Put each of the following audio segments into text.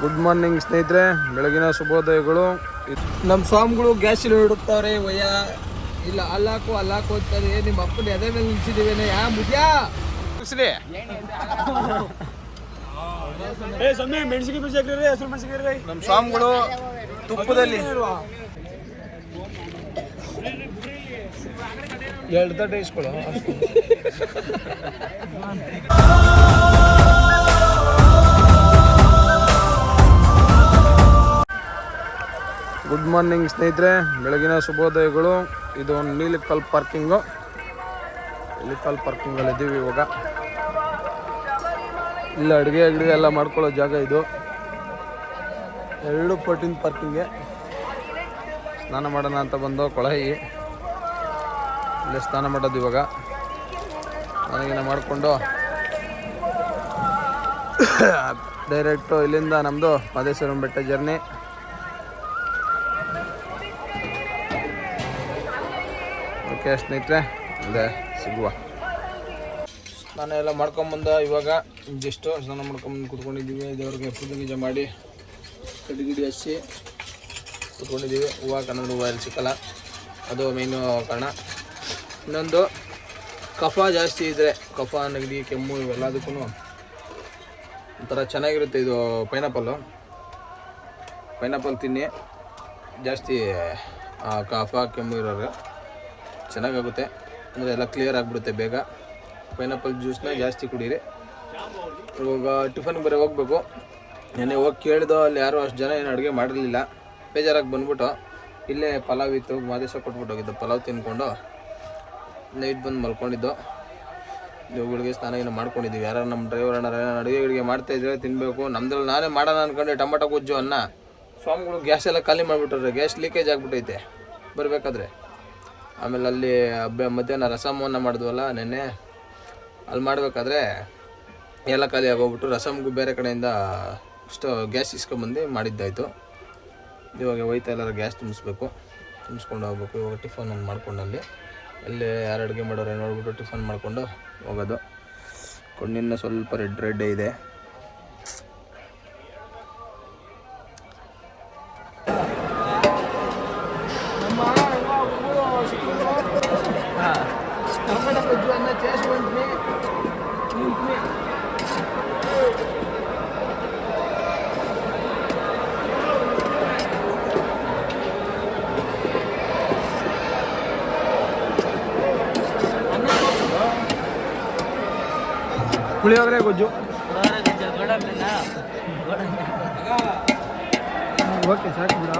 Good morning ಸ್ನೇಹಿತರೆ. ಬೆಳಗಿನ ಶುಭೋದಯಗಳು. ನಮ್ಮ ಸ್ವಾಮಿಗಳು ಗ್ಯಾಸ್ ಸಿಲಿಂಡರ್ ಹುಡುಕ್ತಾವ್ರೆ ವಯ್ಯ. ಇಲ್ಲ ಅಲ್ಲಾಕು ಅಲ್ಲಾಕು ಅಂತಾರೆ. ನಿಮ್ಮ ಅಪ್ಪನ ಎದೆ ಮೇಲೆ ನಿಲ್ಸಿದೀವೇನೆ ಯಾ ಮುದ್ಯಾ? ಮೆಣಸಿಗೆ ಹಸಿರು ಮೆಣಸಿಗೆ ನಮ್ಮ ಸ್ವಾಮಿಗಳು ತುಪ್ಪದಲ್ಲಿ. ಎರಡು ತಟ್ಟೆ ಇಸ್ಕೊಳ್ಳೋ ಗುಡ್ ಮಾರ್ನಿಂಗ್ ಸ್ನೇಹಿತರೆ. ಬೆಳಗಿನ ಶುಭೋದಯಗಳು. ಇದು ಒಂದು ನೀಲಿಕಲ್ ಪಾರ್ಕಿಂಗು ನೀಲಿಕಲ್ ಪಾರ್ಕಿಂಗಲ್ಲಿ ಇದ್ದೀವಿ ಇವಾಗ. ಇಲ್ಲ, ಅಡುಗೆ ಅಡುಗೆ ಎಲ್ಲ ಮಾಡ್ಕೊಳ್ಳೋ ಜಾಗ ಇದು. ಎರಡು ಪಟ್ಟಿನ ಪಾರ್ಕಿಂಗೆ ಸ್ನಾನ ಮಾಡೋಣ ಅಂತ ಬಂದು ಕೊಳಹಿ ಇಲ್ಲೇ ಸ್ನಾನ ಮಾಡೋದು ಇವಾಗ. ಮನೆಗಿನ ಮಾಡಿಕೊಂಡು. ಡೈರೆಕ್ಟು ಇಲ್ಲಿಂದ ನಮ್ಮದು ಮಹದೇಶ್ವರಂ ಬೆಟ್ಟ ಜರ್ನಿ ಓಕೆ ಸ್ನೇಹಿತರೆ ಅಲ್ಲದೆ ಸಿಗುವ. ಸ್ನಾನ ಎಲ್ಲ ಮಾಡ್ಕೊಂಬಂದ ಇವಾಗ ಜಸ್ಟು ಸ್ನಾನ ಮಾಡ್ಕೊಂಬಂದು ಕುತ್ಕೊಂಡಿದ್ದೀವಿ. ದೇವ್ರಿಗೆ ಪೂಜೆ ಗೀಜೆ ಮಾಡಿ ಕಡಿ ಗಿಡಿ ಹಚ್ಚಿ ಕುತ್ಕೊಂಡಿದ್ದೀವಿ. ಹೂವು ಕನ್ನಡ ಹೂವು ಎಲ್ಲಿ ಸಿಕ್ಕಲ್ಲ. ಅದು ಮೇಯ್ನು ಕಾರಣ. ಇನ್ನೊಂದು, ಕಫ ಜಾಸ್ತಿ ಇದ್ದರೆ ಕಫ, ನೆಗಡಿ, ಕೆಮ್ಮು ಇವೆಲ್ಲದಕ್ಕೂ ಒಂಥರ ಚೆನ್ನಾಗಿರುತ್ತೆ ಇದು ಪೈನಾಪಲ್ಲು ಪೈನಾಪಲ್ ತಿನ್ನಿ. ಜಾಸ್ತಿ ಕಫ, ಕೆಮ್ಮು ಇರೋರು. ಚೆನ್ನಾಗಾಗುತ್ತೆ. ಅಂದರೆ ಎಲ್ಲ ಕ್ಲಿಯರ್ ಆಗಿಬಿಡುತ್ತೆ ಬೇಗ. ಪೈನಾಪಲ್ ಜ್ಯೂಸ್ನ ಜಾಸ್ತಿ ಕುಡೀರಿ. ಇವಾಗ ಟಿಫನ್ ಬರೀ ಹೋಗ್ಬೇಕು. ನೆನ್ನೆ ಹೋಗಿ ಕೇಳಿದೋ ಅಲ್ಲಿ ಯಾರೂ ಅಷ್ಟು ಜನ ಏನು ಅಡುಗೆ ಮಾಡಿರಲಿಲ್ಲ. ಬೇಜಾರಾಗಿ ಬಂದ್ಬಿಟ್ಟು ಇಲ್ಲೇ ಪಲಾವ್ ಇತ್ತು, ಮಾದೇಶ ಕೊಟ್ಬಿಟ್ಟು ಹೋಗಿದ್ದು, ಪಲಾವ್ ತಿನ್ಕೊಂಡು ನೈಟ್ ಬಂದು ಮಲ್ಕೊಂಡಿದ್ದು. ಇವುಗಳಿಗೆ ಸ್ನಾನ ಏನು ಮಾಡ್ಕೊಂಡಿದ್ದೀವಿ. ಯಾರು ನಮ್ಮ ಡ್ರೈವರ್ ಅಣ್ಣ ಅಡುಗೆ ಗಿಡಿಗೆ ಮಾಡ್ತಾ ಇದ್ರೆ ತಿನ್ನಬೇಕು ನಮ್ದ್ರಲ್ಲಿ ನಾನೇ ಮಾಡೋಣ ಅಂದ್ಕೊಂಡು ಟೊಮಟೊ ಗೊಜ್ಜು ಅನ್ನ. ಸ್ವಾಮಿಗಳು ಗ್ಯಾಸ್ ಎಲ್ಲ ಖಾಲಿ ಮಾಡಿಬಿಟ್ರೆ ಗ್ಯಾಸ್ ಲೀಕೇಜ್ ಆಗಿಬಿಟ್ಟೈತೆ. ಬರಬೇಕಾದ್ರೆ. ಆಮೇಲೆ ಅಲ್ಲಿ ಮಧ್ಯಾಹ್ನ ರಸಮನ್ನ ಮಾಡಿದ್ವಲ್ಲ ನೆನ್ನೆ. ಅಲ್ಲಿ ಮಾಡಬೇಕಾದ್ರೆ ಎಲ್ಲ ಖಾಲಿ ಆಗೋಗ್ಬಿಟ್ಟು ರಸಮ್ಗೂ ಬೇರೆ ಕಡೆಯಿಂದ ಅಷ್ಟು ಗ್ಯಾಸ್ ಇಸ್ಕೊಂಬಂದು ಮಾಡಿದ್ದಾಯಿತು. ಇವಾಗ ಹೋಯ್ತಾ ಎಲ್ಲರೂ ಗ್ಯಾಸ್ ತುಂಬಿಸ್ಬೇಕು. ತುಂಬಿಸ್ಕೊಂಡು ಹೋಗ್ಬೇಕು. ಇವಾಗ ಟಿಫನ್ ಒಂದು ಮಾಡ್ಕೊಂಡು ಅಲ್ಲಿ. ಅಲ್ಲಿ ಯಾರು ಅಡುಗೆ ಮಾಡೋರು ನೋಡ್ಬಿಟ್ಟು ಟಿಫನ್ ಮಾಡಿಕೊಂಡು ಹೋಗೋದು. ಕಣ್ಣಿನ ಸ್ವಲ್ಪ ರೆಡ್ ರೆಡ್ ಇದೆ. ಪುಳಿಯೋಗರೆ ಗೊಜ್ಜು. ಓಕೆ ಸಾಕು ಬಿಡ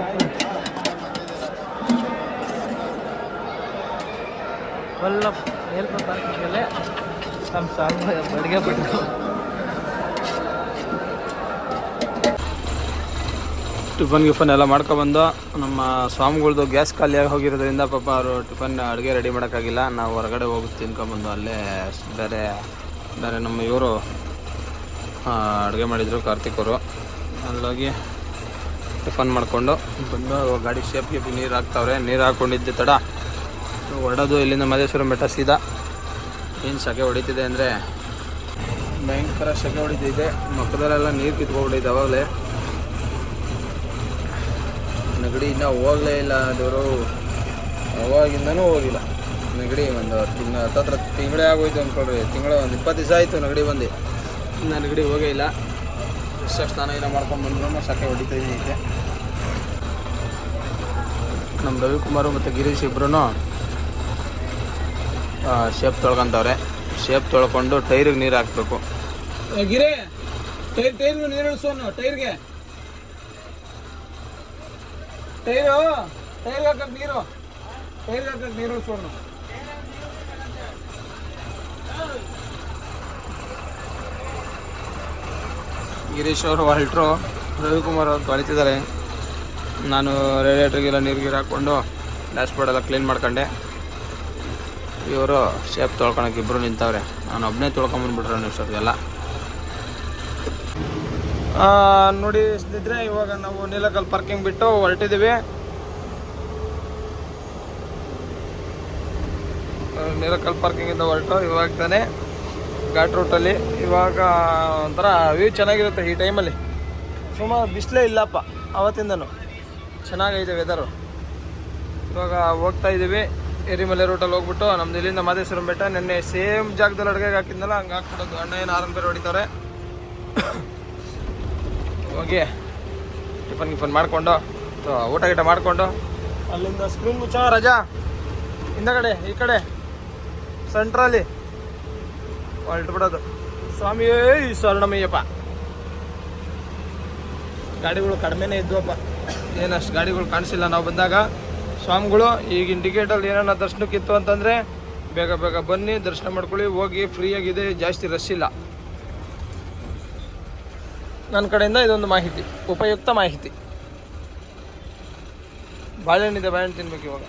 ವಲ್ಲಭ ನಮ್ಮ ಸಾಂಗ್ ಅಡುಗೆ ಬಿಟ್ಟು ಟಿಫನ್ ಗಿಫನ್ ಎಲ್ಲ ಮಾಡ್ಕೊಬಂದು ನಮ್ಮ ಸ್ವಾಮಿಗಳ್ದು ಗ್ಯಾಸ್ ಖಾಲಿಯಾಗಿ ಹೋಗಿರೋದ್ರಿಂದ ಪಾಪ ಅವರು ಟಿಫನ್ ಅಡುಗೆ ರೆಡಿ ಮಾಡೋಕ್ಕಾಗಿಲ್ಲ. ನಾವು ಹೊರಗಡೆ ಹೋಗಿ ತಿನ್ಕೊಂಬಂದು ಅಲ್ಲೇ ಬೇರೆ ಬೇರೆ ನಮ್ಮ ಇವರು ಅಡುಗೆ ಮಾಡಿದರು ಕಾರ್ತಿಕ್ ಅವರು ಅಲ್ಲೋಗಿ ಟಿಫನ್ ಮಾಡಿಕೊಂಡು ಬಂದು ಗಾಡಿ ಶೇಪ್ ಶೇಪ್ ನೀರು ಹಾಕ್ತಾವ್ರೆ. ನೀರು ಹಾಕ್ಕೊಂಡಿದ್ದೆ ತಡ ಹೊಡೋದು ಇಲ್ಲಿಂದ ಮಹದೇಶ್ವರ ಬೆಟ್ಟ ಸೀದಾ ಏನು ಸೆಕೆ ಹೊಡಿತಿದೆ ಅಂದರೆ ಭಯಂಕರ ಸೆಕೆ ಹೊಡಿತಿದೆ. ಮಕ್ಕದಲ್ಲೆಲ್ಲ ನೀರು ಕಿತ್ಕೊಂಡ್ಬಿಟ್ಟಿದೆ ಅವಾಗಲೇ. ನೆಗಡಿ ಇನ್ನೂ ಹೋಗಲೇ ಇಲ್ಲ ದೇವರು. ಅವಾಗಿಂದನೂ ಹೋಗಿಲ್ಲ. ನೆಗಡಿ ಒಂದು ತಿಂಗ ಹತ್ತತ್ರ ತಿಂಗಳೇ ಆಗೋಯ್ತು ಅಂದ್ಕೊಳ್ರಿ ತಿಂಗಳ ಒಂದು ಇಪ್ಪತ್ತು ದಿವಸ ಆಯಿತು ನೆಗಡಿ ಬಂದು. ಇನ್ನು ನೆಗಡಿ ಹೋಗೇ ಇಲ್ಲ. ಎಷ್ಟು ಸ್ನಾನ ಏನೋ ಮಾಡ್ಕೊಂಡು ಬಂದ್ರು ಸಕ್ಕೆ ಹೊಡಿತಾ ಐತೆ ನಮ್ಮ ರವಿಕುಮಾರ್ ಮತ್ತು ಗಿರೀಶ್ ಇಬ್ಬರೂ ಶೇಪ್ ತೊಳ್ಕೊಂತವ್ರೆ. ಶೇಪ್ ತೊಳ್ಕೊಂಡು ಟೈರಿಗೆ ನೀರು ಹಾಕ್ಬೇಕು. ಗಿರಿ ಟೈರ್ ಟೈರ್ ನೀರು ಇಳಿಸೋನು ಟೈರ್ಗೆ ಟೈರು ಟೈರ್ಗೆ ಹಾಕಕ್ಕೆ ನೀರು. ಟೈರ್ಗೆ ಹಾಕಕ್ಕೆ ನೀರು ಇಳಿಸೋನು ಗಿರೀಶ್ ಅವರು ಹೊರಟರು ರವಿಕುಮಾರ್ ಅವರು ತೊಳಿತಿದ್ದಾರೆ ನಾನು ರೇಡಿಯೇಟ್ರಿಗೆಲ್ಲ ನೀರು ಗೀರು ಹಾಕ್ಕೊಂಡು ಡ್ಯಾಶ್ಬೋರ್ಡ್ ಎಲ್ಲ ಕ್ಲೀನ್ ಮಾಡ್ಕೊಂಡೆ. ಇವರು ಶೇಪ್ ತೊಳ್ಕೊಳಕ್ಕೆ ಇಬ್ಬರು ನಿಂತವ್ರೆ. ನಾನು ಒಬ್ಬನೇ ತೊಳ್ಕೊಂಬಂದ್ಬಿಟ್ರೆ ಇಷ್ಟೊತ್ತಿಗೆಲ್ಲ ನೋಡಿ ಸ್ನೇಹಿತರೆ, ಇವಾಗ ನಾವು ನೀಲಕಲ್ ಪಾರ್ಕಿಂಗ್ ಬಿಟ್ಟು ಹೊರಟಿದ್ದೀವಿ. ನೀಲಕಲ್ ಪಾರ್ಕಿಂಗಿಂದ ಹೊರಟು ಇವಾಗ ತಾನೇ. ಘಾಟ್ ರೂಟಲ್ಲಿ ಇವಾಗ ಒಂಥರ ವ್ಯೂ ಚೆನ್ನಾಗಿರುತ್ತೆ ಈ ಟೈಮಲ್ಲಿ ಸುಮಾರು ಬಿಸಿಲೇ ಇಲ್ಲಪ್ಪ ಅವತ್ತಿಂದನು. ಚೆನ್ನಾಗೈತೆ ವೆದರು ಇವಾಗ ಹೋಗ್ತಾ ಇದ್ದೀವಿ ಎರಿಮಲೆ ರೂಟಲ್ಲಿ ಹೋಗ್ಬಿಟ್ಟು ನಮ್ದು ಇಲ್ಲಿಂದ ಮಾದೇಶ್ವರಂ ಬೆಟ್ಟ. ನಿನ್ನೆ ಸೇಮ್ ಜಾಗದಲ್ಲಿ ಅಡುಗೆಗೆ ಹಾಕಿದ್ನಲ್ಲ ಹಂಗೆ ಹಾಕ್ಬಿಡೋದು. ಅಣ್ಣ ಏನು ಬೇರೆ ಹೊಡಿತಾರೆ. ಹೋಗಿ ಟಿಫನ್ ಗಿಫನ್ ಮಾಡಿಕೊಂಡು ಊಟ ಗೀಟ ಮಾಡಿಕೊಂಡು, ಅಲ್ಲಿಂದ ಸ್ಕ್ರೀನ್ ಮುಚ್ಚೋ ರಜಾ. ಹಿಂದಗಡೆ, ಈ ಕಡೆ ಸೆಂಟ್ರಲ್ಲಿ ಹೊರಟು ಬಿಡೋದು ಸ್ವಾಮಿಯೇ ಶರಣಮಯ್ಯಪ್ಪ. ಗಾಡಿಗಳು ಕಡಿಮೆನೇ ಇದ್ವಪ್ಪ ಏನಷ್ಟು ಗಾಡಿಗಳು ಕಾಣಿಸಿಲ್ಲ. ನಾವು ಬಂದಾಗ ಸ್ವಾಮಿಗಳು ಈಗ ಇಂಡಿಕೇಟಲ್ಲಿ ಏನಾರ ದರ್ಶನಕ್ಕಿತ್ತು ಅಂತಂದರೆ ಬೇಗ ಬೇಗ ಬನ್ನಿ, ದರ್ಶನ ಮಾಡ್ಕೊಳ್ಳಿ, ಹೋಗಿ ಫ್ರೀಯಾಗಿದೆ, ಜಾಸ್ತಿ ರಶ್ ಇಲ್ಲ. ನನ್ನ ಕಡೆಯಿಂದ ಇದೊಂದು ಮಾಹಿತಿ, ಉಪಯುಕ್ತ ಮಾಹಿತಿ. ಬಾಳೆಹಣ್ಣಿದೆ, ಬಾಳೆಹಣ್ಣು ತಿನ್ಬೇಕು ಇವಾಗ.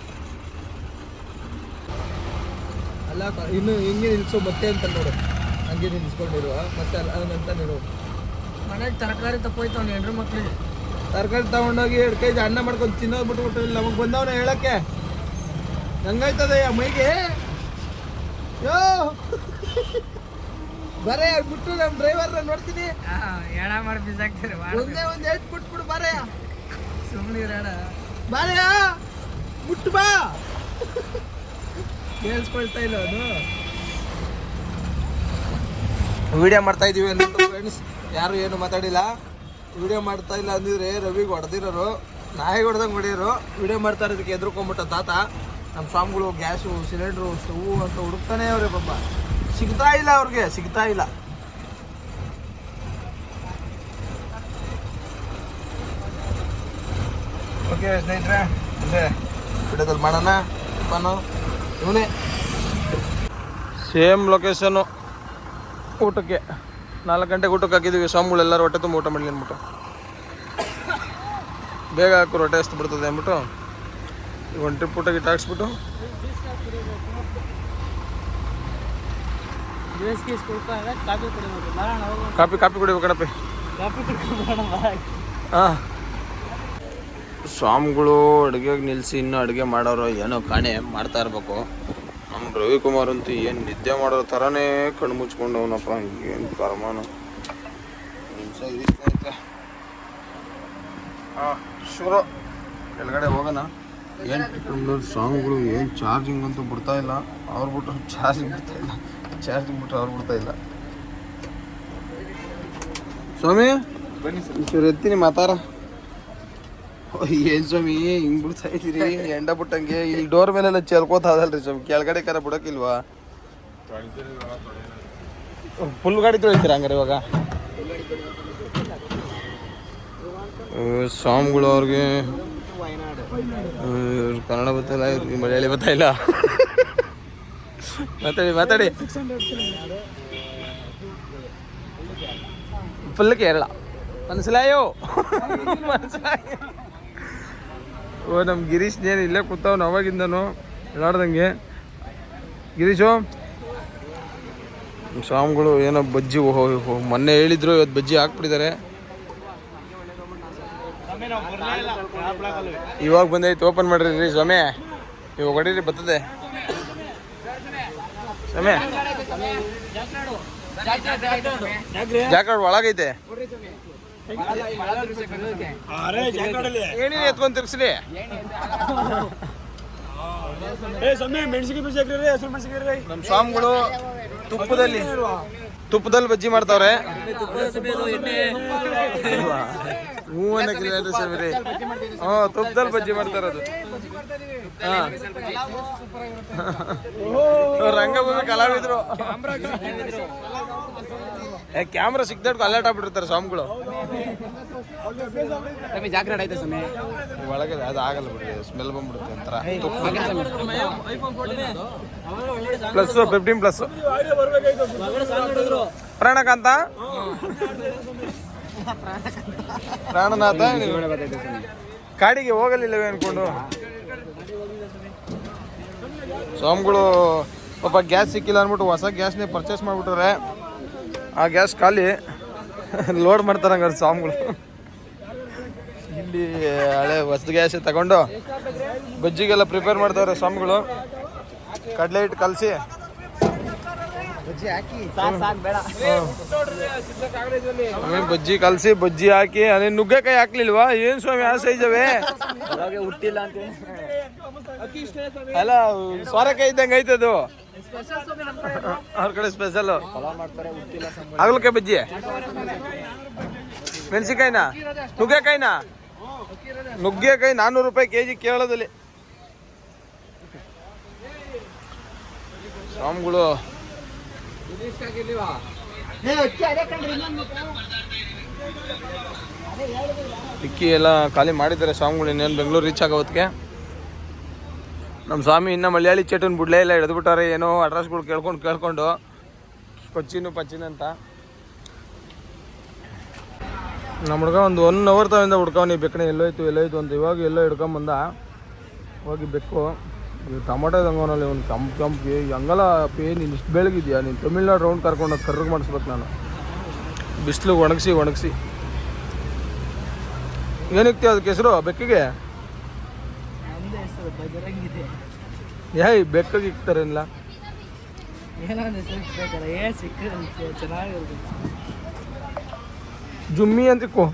ಅಲ್ಲ ಇನ್ನು ಹಿಂಗೆ ನಿಲ್ಸೋ, ಮತ್ತೆ ಅಂತ ನೋಡು. ಹಂಗೆ ನಿಲ್ಸ್ಕೊಂಡಿರುವ ಮತ್ತೆ ನೀನು ಮನೆಗೆ ತರಕಾರಿ ತಪ್ಪೋಯ್ತು ಅವ್ನು ಹೆಂಡ್ರು ಮಕ್ಳಿಗೆ. ತರಕಾರಿ ತಗೊಂಡೋಗಿ ಎರಡು ಕೈ ಅನ್ನ ಮಾಡ್ಕೊಂಡು ತಿನ್ನೋದು ಬಿಟ್ಬಿಟ್ಟು ಇಲ್ಲಿ ನಮಗೆ ಬಂದವನ ಹೇಳಕ್ಕೆ. ಹಂಗಾಯ್ತದ ಮೈಗೆ? ಯೋ! ಬರೇ ಬಿಟ್ಟು ನಮ್ಮ ಡ್ರೈವರ್ನ ನೋಡ್ತೀನಿ. ಎಣ ಮಾಡಿ ಬಿಸಾಕ್ತಾರೆ ಒಂದೇ ಒಂದು ಎಚ್ ಬಿಟ್ಬಿಡು ಬರೇ. ಸುಮ್ಮನೆ ಬಾರೇ ಮುಟ್ಟು ಬಾ. ಕೇಳಿಸ್ಕೊಳ್ತಾ ಇಲ್ಲ ಅವನು. ವಿಡಿಯೋ ಮಾಡ್ತಾ ಇದೀವಿ ಅಂದ್ರೆ ಫ್ರೆಂಡ್ಸ್ ಯಾರು ಏನು ಮಾತಾಡಿಲ್ಲ. ವಿಡಿಯೋ ಮಾಡ್ತಾ ಇಲ್ಲ ಅಂದಿದ್ರೆ ರವಿಗೆ ಹೊಡೆದಿರೋರು ನಾಯಿಗೆ ಹೊಡೆದಂಗೆ ಹೊಡೆಯೋರು, ವಿಡಿಯೋ ಮಾಡ್ತಾ ಇರೋದಕ್ಕೆ ಎದ್ರುಕೊಂಬಿಟ್ಟ ತಾತ. ನಮ್ಮ ಸ್ವಾಮಿಗಳು ಗ್ಯಾಸು, ಸಿಲಿಂಡ್ರು, ಸ್ಟವ್ ಅಂತ ಹುಡುಕ್ತಾನೆ ಅವ್ರೆ ಪಾಪ. ಸಿಗ್ತಾ ಇಲ್ಲ ಅವ್ರಿಗೆ, ಸಿಗ್ತಾ ಇಲ್ಲ. ಓಕೆ ಸ್ನೇಹಿತರೆ ಅದೇ ವಿಡಿಯೋದಲ್ಲಿ ಮಾಡೋಣ. ಇವನೇ. ಸೇಮ್ ಲೊಕೇಶನ್ನು ಊಟಕ್ಕೆ ನಾಲ್ಕು ಗಂಟೆಗೆ ಊಟಕ್ಕೆ ಹಾಕಿದ್ದೀವಿ. ಸ್ವಾಮಿಗಳು ಎಲ್ಲರೂ ಹೊಟ್ಟೆ ತುಂಬ ಊಟ ಮಾಡಲಿ ಅಂದ್ಬಿಟ್ಟು. ಬೇಗ ಹಾಕು ಹೊಟ್ಟೆ ಎಷ್ಟು ಬಿಡ್ತದೆ ಅಂದ್ಬಿಟ್ಟು. ಈಗ ಒಂದು ಟ್ರಿಪ್ ಊಟಕ್ಕೆ ಟಾಕ್ಸ್ಬಿಟ್ಟು. ಹಾಕ್ಸ್ಬಿಟ್ಟು ಕಾಪಿ ಕಾಪಿ ಕುಡಿಬೇಕು. ಕಣಪ್ಪಿ. ಕಾಫಿ ಕುಡ್ಕೊಂಡು ಹಾಂ. ಸ್ವಾಮಿಗಳು ಅಡುಗೆಗೆ ನಿಲ್ಲಿಸಿ ಇನ್ನೂ ಅಡುಗೆ ಮಾಡೋರು ಏನೋ ಕಾಣೆ ಮಾಡ್ತಾ ಇರಬೇಕು. ನಮ್ಮ ರವಿಕುಮಾರ್ ಅಂತೂ ಏನು ನಿದ್ದೆ ಮಾಡೋ ಥರನೇ ಕಣ್ಣು ಮುಚ್ಕೊಂಡವನಪ್ಪ ಏನು ಕರ್ಮನು ಹಾಂ ಶುರು ಕೆಳಗಡೆ ಹೋಗೋಣ. ಏನು ಸಾಂಗ್ಗಳು, ಏನು ಚಾರ್ಜಿಂಗ್ ಅಂತೂ ಬಿಡ್ತಾ ಇಲ್ಲ. ಅವ್ರು ಬಿಟ್ಟು ಚಾರ್ಜಿಂಗ್ ಬಿಡ್ತಾ ಇಲ್ಲ. ಚಾರ್ಜಿಂಗ್ ಬಿಟ್ಟು ಅವ್ರು ಬಿಡ್ತಾ ಇಲ್ಲ. ಸ್ವಾಮಿ ಬನ್ನಿ ಸರ್ ಎತ್ತೀನಿ ಮಾತಾರ ಏನ್ ಸ್ವಾಮಿ ಹಿಂಗ್ ಬಿಡ್ತಾ ಇದ್ದೀರಿ? ಎಂಡ ಬಿಟ್ಟಂಗೆ? ಇಲ್ಲಿ ಡೋರ್ ಮೇಲೆಲ್ಲ ಚೆಲ್ಕೋತ ಅದಲ್ರಿ ಸ್ವಾಮಿ. ಕೆಳಗಡೆ ಕರ ಬಿಡಕ್ಕಿಲ್ವಾ ಫುಲ್ ಗಾಡಿ ತೊಳಿತೀರ ಹಂಗಾರೆ ಇವಾಗ? ಸ್ವಾಮಿಗಳು ಅವ್ರಿಗೆ ಕನ್ನಡ ಗೊತ್ತಿಲ್ಲ ಇವ್ರಿಗೆ ಮಲಯಾಳಿ ಇಲ್ಲ? ಮಾತಾಡಿ ಮಾತಾಡಿ. ಫುಲ್ ಕೇರಳ. ಮನಸ್ಸಿಲಾಯೋ ಮನಸ್ಸಿಲಾಯೋ ಓ ನಮ್ಮ ಗಿರೀಶ್ ಏನು ಇಲ್ಲೇ ಕೂತಾವನು ಅವಾಗಿಂದನು ಹೇಳಾಡ್ದಂಗೆ ಗಿರೀಶು? ಸ್ವಾಮಿಗಳು ಏನೋ ಬಜ್ಜಿ ಮೊನ್ನೆ ಹೇಳಿದ್ರು, ಇವತ್ತು ಬಜ್ಜಿ ಹಾಕ್ಬಿಟ್ಟಿದ್ದಾರೆ. ಇವಾಗ ಬಂದೈತೆ, ಓಪನ್ ಮಾಡ್ರಿ ರೀ ಸ್ವಾಮಿ. ಇವಾಗ ಹೊಡೀರಿ, ಬರ್ತದೆ. ಸ್ವಾಮಿ. ಒಳಗೈತೆ. ಏನೇನು ಎತ್ಕೊಂಡು ತಿರ್ಗ್ಸ್ರಿ ಏ ಸೊನ್ನೆ ಮೆಣಸಿಗೆ ಬೀಜ ಹಾಕ್ರಿ ಹಸಿರು ಮೆಣಸಿಗೆ ರೀ. ನಮ್ಮ ಸ್ವಾಮಿಗಳು ತುಪ್ಪದಲ್ಲಿ ತುಪ್ಪದಲ್ಲಿ ಬಜ್ಜಿ ಮಾಡ್ತಾವ್ರೆ. ಅನ್ನಕ್ಕಿಲ್ಲ ಏನ್ರಿ ಸ್ವಾಮಿ ರೀ. ಹ್ಞೂ ತುಪ್ಪದಲ್ಲಿ ಬಜ್ಜಿ ಮಾಡ್ತಾರದು ಹಾಂ. ರಂಗಭೂಮಿ ಕಲಾವಿದ್ರು. ಕ್ಯಾಮ್ರಾ ಸಿಕ್ದಾಡ್ಕೊ ಅಲರ್ಟ್ ಆಗ್ಬಿಟ್ಟಿರ್ತಾರೆ ಸ್ವಾಮಿಗಳು. ಜಾಗ್ರತೆ ಐತೆ ಸಮಯ ಒಳಗೆ ಅದು ಆಗಲ್ಲ ಬಿಡಿ ಸ್ಮೆಲ್ ಬಂದ್ಬಿಡುತ್ತೆ ಒಂಥರ. ಪ್ಲಸ್ ಫಿಫ್ಟೀನ್ ಪ್ಲಸ್ ಪ್ರಾಣಕಾಂತ? ಪ್ರಾಣನಾಥ? ಕಾಡಿಗೆ ಹೋಗಲಿಲ್ಲವೇ ಅನ್ಕೊಂಡು? ಸ್ವಾಮಿಗಳು ಪಾಪ ಗ್ಯಾಸ್ ಸಿಕ್ಕಿಲ್ಲ ಅಂದ್ಬಿಟ್ಟು ಹೊಸ ಗ್ಯಾಸ್ನೇ ಪರ್ಚೇಸ್ ಮಾಡಿಬಿಟ್ರೆ ಆ ಗ್ಯಾಸ್ ಖಾಲಿ. ಲೋಡ್ ಮಾಡ್ತಾರೆ ಹಂಗಾರೆ ಸ್ವಾಮಿಗಳು ಇಲ್ಲಿ ಹಳೆ ಹೊಸ ಗ್ಯಾಸ್ ತಗೊಂಡು ಬಜ್ಜಿಗೆಲ್ಲ ಪ್ರಿಪೇರ್ ಮಾಡ್ತಾವ್ರೆ ಸ್ವಾಮಿಗಳು. ಕಡಲೆ ಹಿಟ್ಟು ಕಲಸಿ. ಬಜ್ಜಿ ಕಲಸಿ ಬಜ್ಜಿ ಹಾಕಿ ಅದೇ ನುಗ್ಗೆಕಾಯಿ ಹಾಕ್ಲಿಲ್ವಾ? ಏನ್ ಸ್ವಾಮಿ ಆ ಸೈಜ್ ಅವೇ? ಅಲ್ಲ ಸೋರೆಕಾಯಿ ಇದ್ದಂಗೆ ಐತೆ ಅದು ಅವ್ರ ಕಡೆ ಸ್ಪೆಷಲ್ ಹಾಗಲಕಾಯಿ ಬಜ್ಜಿ? ಮೆಣಸಿಕಾಯಿನ ನುಗ್ಗೆಕಾಯಿನ? ನುಗ್ಗೆಕಾಯಿ ನಾನ್ನೂರು ರೂಪಾಯಿ ಕೆ ಜಿ ಕೇರಳದಲ್ಲಿ. ಸ್ವಾಮಿಗಳು. ಇಕ್ಕಿ ಎಲ್ಲ ಖಾಲಿ ಮಾಡಿದ್ದಾರೆ ಸ್ವಾಮಿಗಳು, ಇನ್ನೇನು ಬೆಂಗಳೂರು ರೀಚ್ ಆಗೋದಕ್ಕೆ ನಮ್ಮ ಸ್ವಾಮಿ ಇನ್ನು ಮಲಯಾಳಿ ಚಟನ್ ಬಿಡ್ಲೇ ಇಲ್ಲ ಹಿಡಿದ್ಬಿಟ್ಟಾರೆ ಏನೋ ಅಡ್ರೆಸ್ಗಳು ಕೇಳ್ಕೊಂಡು ಕೇಳ್ಕೊಂಡು. ಕೊಚ್ಚಿನು ಪಚ್ಚಿನ ಅಂತ. ನಮ್ಮ ಹುಡ್ಗ ಒಂದು ಒನ್ ಅವರ್ ತವಿಂದ ಹುಡ್ಕವನಿ ಬೆಕ್ಕನೆ ಎಲ್ಲೋಯ್ತು ಎಲ್ಲೋಯ್ತು ಅಂತ. ಇವಾಗ ಎಲ್ಲೋ ಹಿಡ್ಕೊಂಬಂದ ಹೋಗಿ ಬೆಕ್ಕು. ಇದು ಟೊಮೊಟೊ ತಂಗೋನಲ್ಲಿ ಒಂದು ಕಂಪ್ ಕಂಪ್ ಹಂಗಲ್ಲ ಪೇ ನೀನು ಇಷ್ಟು ಬೆಳಗಿದ್ಯಾ? ನೀನು ತಮಿಳ್ನಾಡು ರೌಂಡ್ ಕರ್ಕೊಂಡು ಕರ್ರಿಗೆ ಮಾಡಿಸ್ಬೇಕು ನಾನು. ಬಿಸಿಲು ಒಣಗಿಸಿ ಒಣಗಿಸಿ. ಏನಿಕ್ತಿ ಅದಕ್ಕೆ ಹೆಸರು, ಬೆಕ್ಕಿಗೆ? ಏಯ್ ಬೆಕ್ಕಿಗೆ ಚೆನ್ನಾಗಿರುತ್ತೆ. ಜುಮ್ಮಿ ಅಂತಿಕ್ಕು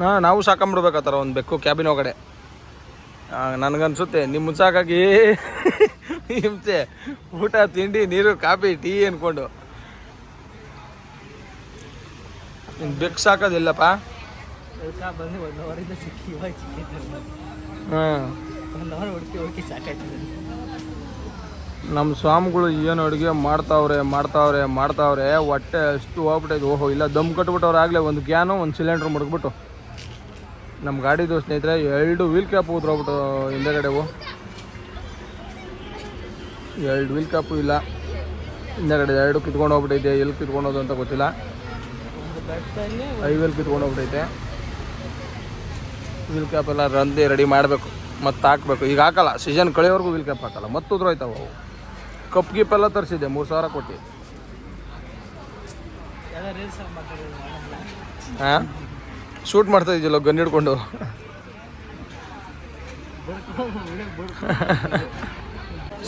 ನಾ ನಾವು ಸಾಕೊಂಬಿಡ್ಬೇಕು ಆ ಥರ ಒಂದು ಬೆಕ್ಕು ಕ್ಯಾಬಿನ್ ಒಳಗಡೆ. ನನಗನ್ಸುತ್ತೆ ನಿಮ್ಮ ಸಾಕಾಗಿ ಹಿಂಸೆ ಊಟ ತಿಂಡಿ ನೀರು ಕಾಫಿ ಟೀ ಅನ್ಕೊಂಡು. ಇನ್ನು ಬೆಕ್ಕು ಸಾಕೋದಿಲ್ಲಪ್ಪ. ಹಾಂ. ನಮ್ಮ ಸ್ವಾಮಿಗಳು ಏನು ಅಡುಗೆ ಮಾಡ್ತಾವ್ರೆ ಮಾಡ್ತಾವ್ರೆ ಮಾಡ್ತಾವ್ರೆ ಹೊಟ್ಟೆ ಅಷ್ಟು ಹೋಗ್ಬಿಟ್ಟೈತೆ. ಓಹೋ ಇಲ್ಲ ದಮ್ ಕಟ್ಬಿಟ್ಟವ್ರು ಆಗಲೇ ಒಂದು ಕ್ಯಾನು ಒಂದು ಸಿಲಿಂಡ್ರ್ ಮುಡ್ಕ್ಬಿಟ್ಟು ನಮ್ಮ ಗಾಡಿದು ಸ್ನೇಹಿತರೆ ಎರಡು ವೀಲ್ ಕ್ಯಾಪ್ ಉದ್ರೋಗ್ಬಿಟ್ಟು ಹಿಂದೆಗಡೆವು ಎರಡು ವೀಲ್ ಕ್ಯಾಪು ಇಲ್ಲ. ಹಿಂದೆಗಡೆ ಎರಡು ಕಿತ್ಕೊಂಡು ಹೋಗ್ಬಿಟ್ಟೈತೆ ಎಲ್ಲಿ ಕಿತ್ಕೊಂಡೋದು ಅಂತ ಗೊತ್ತಿಲ್ಲ. ಐವೇಲ್ ಕಿತ್ಕೊಂಡು ಹೋಗ್ಬಿಟ್ಟೈತೆ. ವೀಲ್ ಕ್ಯಾಪ್ ಎಲ್ಲ ರಂದಿ ರೆಡಿ ಮಾಡಬೇಕು. ಮತ್ತೆ ಹಾಕಬೇಕು. ಈಗ ಹಾಕಲ್ಲ. ಸೀಸನ್ ಕಳೆಯೋವರೆಗೂ ವೀಲ್ ಕ್ಯಾಪ್ ಹಾಕಲ್ಲ. ಮತ್ತು ಉದ್ರೋಯ್ತಾವ ಅವು. ಕಪ್ ಗಿಪ್ ಎಲ್ಲ ತರಿಸಿದ್ದೆ. ಮೂರು ಸಾವಿರ ಕೊಟ್ಟು. ಹಾಂ? ಶೂಟ್ ಮಾಡ್ತಾ ಇದ್ದಿಲ್ಲ ಗನ್ ಹಿಡ್ಕೊಂಡು.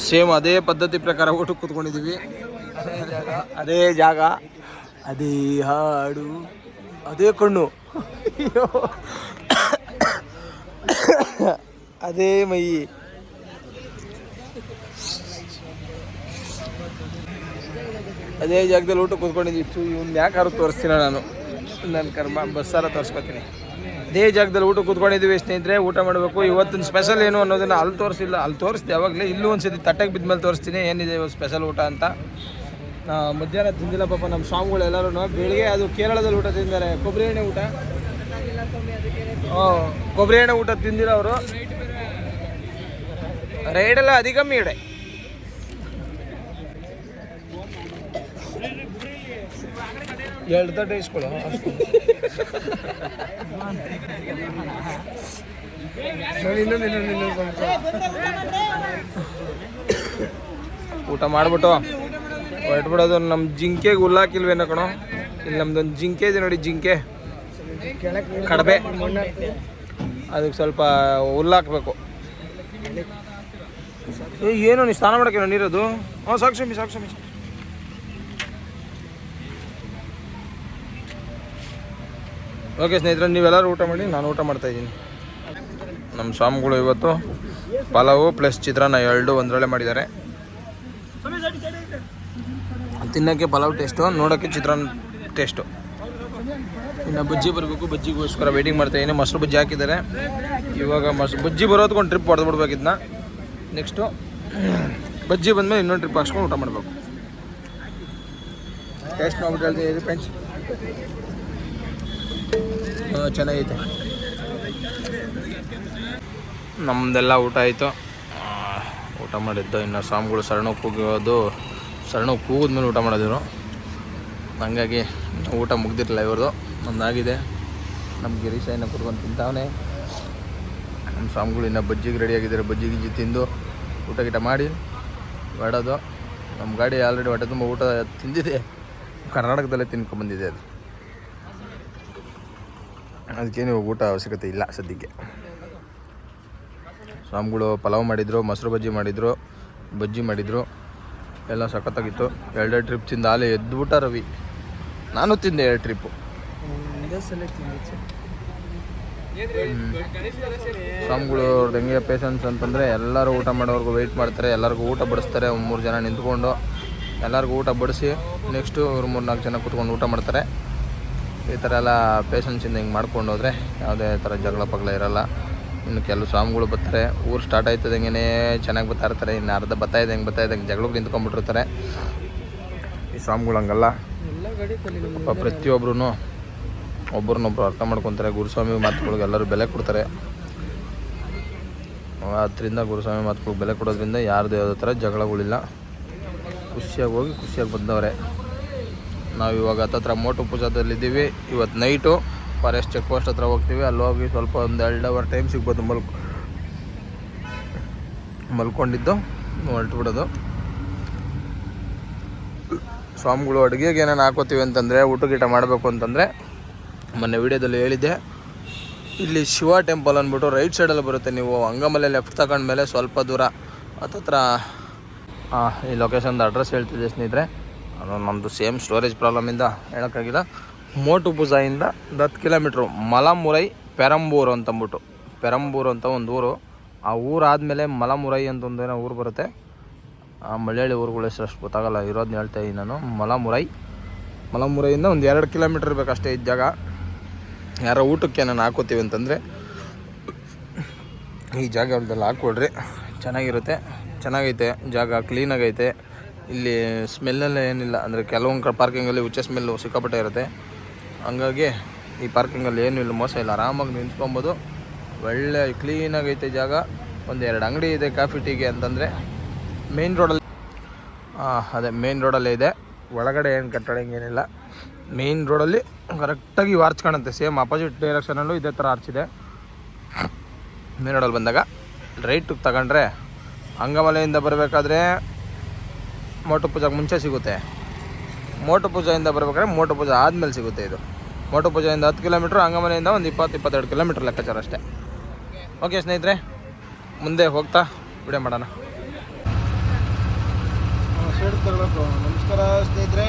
ಸೇಮ್ ಅದೇ ಪದ್ಧತಿ ಪ್ರಕಾರ ಊಟಕ್ಕೆ ಕೂತ್ಕೊಂಡಿದ್ದೀವಿ ಅದೇ ಜಾಗ, ಅದೇ ಹಾಡು, ಅದೇ ಕಣ್ಣು. ಅದೇ ಮೈ. ಅದೇ ಜಾಗದಲ್ಲಿ ಊಟ ಕೂತ್ಕೊಂಡಿದ್ದಿತ್ತು ಯಾಕೆ ಯಾರು ತೋರಿಸ್ತೀನ ನಾನು. ನನ್ನ ಕರ್ಮ ಬಸ್ಸಾರ ತೋರಿಸ್ಕೊತೀನಿ. ಅದೇ ಜಾಗದಲ್ಲಿ ಊಟ ಕೂತ್ಕೊಂಡಿದ್ದೀವಿ ಸ್ನೇಹಿತರೆ, ಊಟ ಮಾಡಬೇಕು. ಇವತ್ತಿನ ಸ್ಪೆಷಲ್ ಏನು ಅನ್ನೋದನ್ನ ಅಲ್ಲಿ ತೋರಿಸಿಲ್ಲ. ಅಲ್ಲಿ ತೋರಿಸ್ತೀವಿ ಯಾವಾಗಲೇ. ಇಲ್ಲೂ ಒಂದು ಸತಿ ತಟ್ಟೆಗೆ ಬಿದ್ದ ಮೇಲೆ ತೋರಿಸ್ತೀನಿ. ಏನಿದೆ ಇವತ್ತು ಸ್ಪೆಷಲ್ ಊಟ ಅಂತ. ಮಧ್ಯಾಹ್ನ ತಿಂದಿಲ್ಲ ಪಾಪ ನಮ್ಮ ಸ್ವಾಮಿಗಳು ಎಲ್ಲರೂ ಬೆಳಿಗ್ಗೆ ಅದು ಕೇರಳದಲ್ಲಿ ಊಟ ತಿಂತಾರೆ ಕೊಬ್ಬರಿ ಎಣ್ಣೆ ಊಟ? ಕೊಬ್ಬರಿ ಎಣ್ಣೆ ಊಟ ತಿಂದಿಲ್ಲ ಅವರು. ರೈಡೆಲ್ಲ അധികം ഇവിടെ ಹೇಳ್ತಾ ನೋಡಿ ಇನ್ನೊಂದು ಇನ್ನೊಂದು. ಊಟ ಮಾಡ್ಬಿಟ್ಟು ಹೊರಟ್ಬಿಡೋದು ನಮ್ಮ ಜಿಂಕೆಗೆ ಹುಲ್ಲಾಕಿಲ್ವೇನೋ ಕಣೋ? ಇಲ್ಲಿ ನಮ್ದೊಂದು ಜಿಂಕೆ ಇದೆ ನೋಡಿ ಜಿಂಕೆ. ಕಡಬೆ. ಅದಕ್ಕೆ ಸ್ವಲ್ಪ ಹುಲ್ಲಾಕ್ಬೇಕು ಏ ಏನು ನೀನು ಸ್ನಾನ ಮಾಡೋಕೆ ನೀರದು? ಹಾಂ ಸಾಕ್ಷಿ ಸಾಕ್ಷಮಿ ಸಾಕು ಓಕೆ ಸ್ನೇಹಿತರೆ ನೀವೆಲ್ಲರೂ ಊಟ ಮಾಡಿ ನಾನು ಊಟ ಮಾಡ್ತಾ ಇದ್ದೀನಿ. ನಮ್ಮ ಸ್ವಾಮಿಗಳು ಇವತ್ತು ಪಲಾವು ಪ್ಲಸ್ ಚಿತ್ರಾನ್ನ ಎರಡು ಒಂದರಲ್ಲೇ ಮಾಡಿದ್ದಾರೆ. ತಿನ್ನೋಕ್ಕೆ ಪಲಾವ್ ಟೇಸ್ಟು ನೋಡೋಕ್ಕೆ ಚಿತ್ರಾನ್ನ ಟೇಸ್ಟು ಇನ್ನು ಬಜ್ಜಿ ಬರಬೇಕು ಬಜ್ಜಿಗೋಸ್ಕರ ವೇಟಿಂಗ್ ಮಾಡ್ತಾ ಇದ್ದೀನಿ. ಮೊಸರು ಬಜ್ಜಿ ಹಾಕಿದ್ದಾರೆ. ಇವಾಗ ಮೊಸರು ಬಜ್ಜಿ ಬರೋದಕ್ಕೆ ಟ್ರಿಪ್ ಹೊಡೆದು ಬಿಡ್ಬೇಕು ಇದನ್ನ. ನೆಕ್ಸ್ಟು ಬಜ್ಜಿ ಬಂದಮೇಲೆ ಇನ್ನೊಂದು ಟ್ರಿಪ್ ಹಾಕ್ಸ್ಕೊಂಡು ಊಟ ಮಾಡಬೇಕು. ಟೇಸ್ಟ್ ನೋಡ್ಬಿಟ್ಟು ಹೇಳ್ತೀನಿ ಫ್ರೆಂಡ್ಸ್ ಚೆನ್ನಾಗೈತೆ. ನಮ್ಮದೆಲ್ಲ ಊಟ ಆಯಿತು. ಊಟ ಮಾಡಿದ್ದು ಇನ್ನು ಸ್ವಾಮಿಗಳು ಸರಣಕ್ಕೆ ಕೂಗೋದು ಸರಣಕ್ಕೆ ಕೂಗಿದ್ಮೇಲೆ ಊಟ ಮಾಡಿದ್ರು. ಹಂಗಾಗಿ ಊಟ ಮುಗ್ದಿರಲಿಲ್ಲ ಇವ್ರದ್ದು. ಒಂದಾಗಿದೆ. ನಮ್ಮ ಗಿರೀಶ ಇನ್ನು ಕುತ್ಕೊಂಡು ತಿಂತಾವನೆ. ನಮ್ಮ ಸ್ವಾಮಿಗಳು ಇನ್ನೂ ಬಜ್ಜಿಗೆ ರೆಡಿ ಆಗಿದ್ದಾರೆ. ಬಜ್ಜಿ ಗಿಜ್ಜಿ ತಿಂದು ಊಟ ಗೀಟ ಮಾಡಿ ಹೊಡೋದು ನಮ್ಮ ಗಾಡಿ ಆಲ್ರೆಡಿ ಹೊಟ್ಟೆ ತುಂಬ ಊಟ ತಿಂದಿದೆ. ಕರ್ನಾಟಕದಲ್ಲೇ ತಿನ್ಕೊಂಬಂದಿದೆ ಅದು. ಅದಕ್ಕೇನು ಊಟ ಅವಶ್ಯಕತೆ ಇಲ್ಲ ಸದ್ಯಕ್ಕೆ. ಸ್ವಾಮಿಗಳು ಪಲಾವ್ ಮಾಡಿದರು, ಮೊಸರು ಬಜ್ಜಿ ಮಾಡಿದರು ಬಜ್ಜಿ ಮಾಡಿದರು, ಎಲ್ಲ ಸಖತ್ತಾಗಿತ್ತು. ಎರಡೆರಡು ಟ್ರಿಪ್ ತಿಂದ ಆಲೆ ಎದ್ದುಬಿಟ್ಟ ರವಿ. ನಾನು ತಿಂದೆ ಎರಡು ಟ್ರಿಪ್ಪು ಸ್ವಾಮಿಗಳು ಅವ್ರದ್ದು ಹೆಂಗೆ ಪೇಷನ್ಸ್ ಅಂತಂದರೆ ಎಲ್ಲರೂ ಊಟ ಮಾಡೋರ್ಗು ವೆಯ್ಟ್ ಮಾಡ್ತಾರೆ ಎಲ್ಲರಿಗೂ ಊಟ ಬಡಿಸ್ತಾರೆ ಒಂದು ಮೂರು ಜನ ನಿಂತ್ಕೊಂಡು. ಎಲ್ಲರಿಗೂ ಊಟ ಬಡಿಸಿ ನೆಕ್ಸ್ಟು ಅವ್ರು ಮೂರು ನಾಲ್ಕು ಜನ ಕುತ್ಕೊಂಡು ಊಟ ಮಾಡ್ತಾರೆ. ಈ ಥರ ಎಲ್ಲ ಪೇಷನ್ಸಿಂದ ಹಿಂಗೆ ಮಾಡ್ಕೊಂಡು ಹೋದರೆ ಯಾವುದೇ ಥರ ಜಗಳ ಪಗಳ ಇರೋಲ್ಲ. ಇನ್ನು ಕೆಲವು ಸ್ವಾಮಿಗಳು ಬರ್ತಾರೆ. ಊರು ಸ್ಟಾರ್ಟ್ ಆಯ್ತದೆ ಹೆಂಗೆ ಚೆನ್ನಾಗಿ ಬರ್ತಾ ಇರ್ತಾರೆ. ಇನ್ನು ಅರ್ಧ ಬರ್ತಾ ಇದೆ ಹೆಂಗೆ ಬರ್ತಾ ಇದೆ ಹಂಗೆ ಜಗಳಕ್ಕೆ ನಿಂತ್ಕೊಂಡ್ಬಿಟ್ಟಿರ್ತಾರೆ. ಈ ಸ್ವಾಮಿಗಳು ಹಂಗಲ್ಲ. ಪ್ರತಿಯೊಬ್ಬರೂ ಒಬ್ರನ್ನೊಬ್ರು ಅರ್ಥ ಮಾಡ್ಕೊತಾರೆ. ಗುರುಸ್ವಾಮಿ ಮಾತುಗಳಿಗೆ ಎಲ್ಲರೂ ಬೆಲೆ ಕೊಡ್ತಾರೆ. ಆದ್ದರಿಂದ ಗುರುಸ್ವಾಮಿ ಮಾತುಗಳಿಗೆ ಬೆಲೆ ಕೊಡೋದ್ರಿಂದ ಯಾರ್ದು ಯಾವುದೋ ಥರ ಜಗಳಗಳಿಲ್ಲ. ಖುಷಿಯಾಗಿ ಹೋಗಿ ಖುಷಿಯಾಗಿ ಬಂದವ್ರೆ. ನಾವು ಇವಾಗ ಹತ್ತತ್ರ ಮೋಟು ಪೂಜಾದಲ್ಲಿದ್ದೀವಿ. ಇವತ್ತು ನೈಟು ಫಾರೆಸ್ಟ್ ಚೆಕ್ ಪೋಸ್ಟ್ ಹತ್ರ ಹೋಗ್ತೀವಿ. ಅಲ್ಲಿ ಹೋಗಿ ಸ್ವಲ್ಪ ಒಂದು ಎರಡು ಅವರ್ ಟೈಮ್ ಸಿಗ್ಬೋದು ಮಲ್ಕ, ಮಲ್ಕೊಂಡಿದ್ದು. ಹೊರಟುಬಿಡೋದು ಸ್ವಾಮಿಗಳು ಅಡುಗೆಗೆ ಏನೇನು ಹಾಕೋತೀವಿ ಅಂತಂದರೆ ಊಟ ಗೀಟ ಮಾಡಬೇಕು ಅಂತಂದರೆ ಮೊನ್ನೆ ವಿಡಿಯೋದಲ್ಲಿ ಹೇಳಿದ್ದೆ. ಇಲ್ಲಿ ಶಿವ ಟೆಂಪಲ್ ಅಂದ್ಬಿಟ್ಟು ರೈಟ್ ಸೈಡಲ್ಲಿ ಬರುತ್ತೆ ನೀವು. ಹಂಗಮಲೆ ಲೆಫ್ಟ್ ತಗೊಂಡ್ಮೇಲೆ ಸ್ವಲ್ಪ ದೂರ. ಹತ್ತತ್ರ ಈ ಲೊಕೇಶನ್ದು ಅಡ್ರೆಸ್ ಹೇಳ್ತಿದ್ದೆ ಸ್ನೇಹಿತರೆ. ನಮ್ಮದು ಸೇಮ್ ಸ್ಟೋರೇಜ್ ಪ್ರಾಬ್ಲಮಿಂದ ಹೇಳೋಕ್ಕಾಗಿಲ್ಲ. ಮೋಟು ಪೂಜಾಯಿಂದ ದತ್ತು ಕಿಲೋಮೀಟ್ರು ಮಲಮುರೈ, ಪೆರಂಬೂರು ಅಂತಂದ್ಬಿಟ್ಟು. ಪೆರಂಬೂರು ಅಂತ ಒಂದು ಊರು. ಆ ಊರು ಆದಮೇಲೆ ಮಲಮುರೈ ಅಂತ ಒಂದು ಏನೋ ಊರು ಬರುತ್ತೆ. ಆ ಮಲಯಾಳಿ ಊರುಗಳು ಹೆಸರು ಅಷ್ಟು ಗೊತ್ತಾಗಲ್ಲ. ಇರೋದನ್ನ ಹೇಳ್ತಾ ಇದ್ದೀನಿ ನಾನು. ಮಲಮುರೈ. ಮಲಮುರೈಯಿಂದ ಒಂದು ಎರಡು ಕಿಲೋಮೀಟ್ರ್ ಇರಬೇಕಷ್ಟೇ ಜಾಗ. ಯಾರೋ ಊಟಕ್ಕೆ ನಾನು ಹಾಕೋತೀವಿ ಅಂತಂದರೆ ಈ ಜಾಗ ಅವ್ರದ್ದೆಲ್ಲ ಹಾಕ್ಕೊಡ್ರಿ. ಚೆನ್ನಾಗಿರುತ್ತೆ. ಚೆನ್ನಾಗೈತೆ. ಜಾಗ ಕ್ಲೀನಾಗೈತೆ. ಇಲ್ಲಿ ಸ್ಮೆಲ್ಲೆಲ್ಲ ಏನಿಲ್ಲ. ಅಂದರೆ ಕೆಲವೊಂದು ಕಡೆ ಪಾರ್ಕಿಂಗಲ್ಲಿ ಉಚ್ಚ ಸ್ಮೆಲ್ಲು ಸಿಕ್ಕಾಪಟ್ಟೆ ಇರುತ್ತೆ. ಹಂಗಾಗಿ ಈ ಪಾರ್ಕಿಂಗಲ್ಲಿ ಏನೂ ಇಲ್ಲ. ಮೋಸ ಇಲ್ಲ. ಆರಾಮಾಗಿ ನಿಂತ್ಕೊಬೋದು. ಒಳ್ಳೆ ಕ್ಲೀನಾಗೈತೆ ಜಾಗ. ಒಂದು ಎರಡು ಅಂಗಡಿ ಇದೆ ಕಾಫಿ ಟೀಗೆ ಅಂತಂದರೆ ಮೇನ್ ರೋಡಲ್ಲಿ ಅದೇ ಮೇನ್ ರೋಡಲ್ಲೇ ಇದೆ. ಒಳಗಡೆ ಏನು ಕಟ್ಟಡ ಹಿಂಗೇನಿಲ್ಲ. ಮೇನ್ ರೋಡಲ್ಲಿ ಕರೆಕ್ಟಾಗಿ ಆರ್ಚ್ ಕಾಣುತ್ತೆ. ಸೇಮ್ ಅಪೋಸಿಟ್ ಡೈರೆಕ್ಷನಲ್ಲೂ ಇದೇ ಥರ ಆರ್ಚ್ ಇದೆ. ಮೇನ್ ಬಂದಾಗ ರೈಟ್ ತಗೊಂಡ್ರೆ ಅಂಗಮಲೆಯಿಂದ ಬರಬೇಕಾದ್ರೆ ಮೋಟು ಪೂಜಾಗೆ ಮುಂಚೆ ಸಿಗುತ್ತೆ. ಮೋಟು ಪೂಜೆಯಿಂದ ಬರಬೇಕಾದ್ರೆ ಮೋಟು ಪೂಜೆ ಆದಮೇಲೆ ಸಿಗುತ್ತೆ ಇದು. ಮೋಟು ಪೂಜೆಯಿಂದ ಹತ್ತು ಕಿಲೋಮೀಟ್ರ್ ಅಂಗಮಲೆಯಿಂದ ಒಂದು ಇಪ್ಪತ್ತು, ಇಪ್ಪತ್ತೆರಡು ಕಿಲೋಮೀಟ್ರ್ ಲೆಕ್ಕಾಚಾರ ಅಷ್ಟೇ. ಓಕೆ ಸ್ನೇಹಿತರೆ, ಮುಂದೆ ಹೋಗ್ತಾ ವಿಡಿಯೋ ಮಾಡೋಣ. ನಮಸ್ಕಾರ ಸ್ನೇಹಿತರೆ.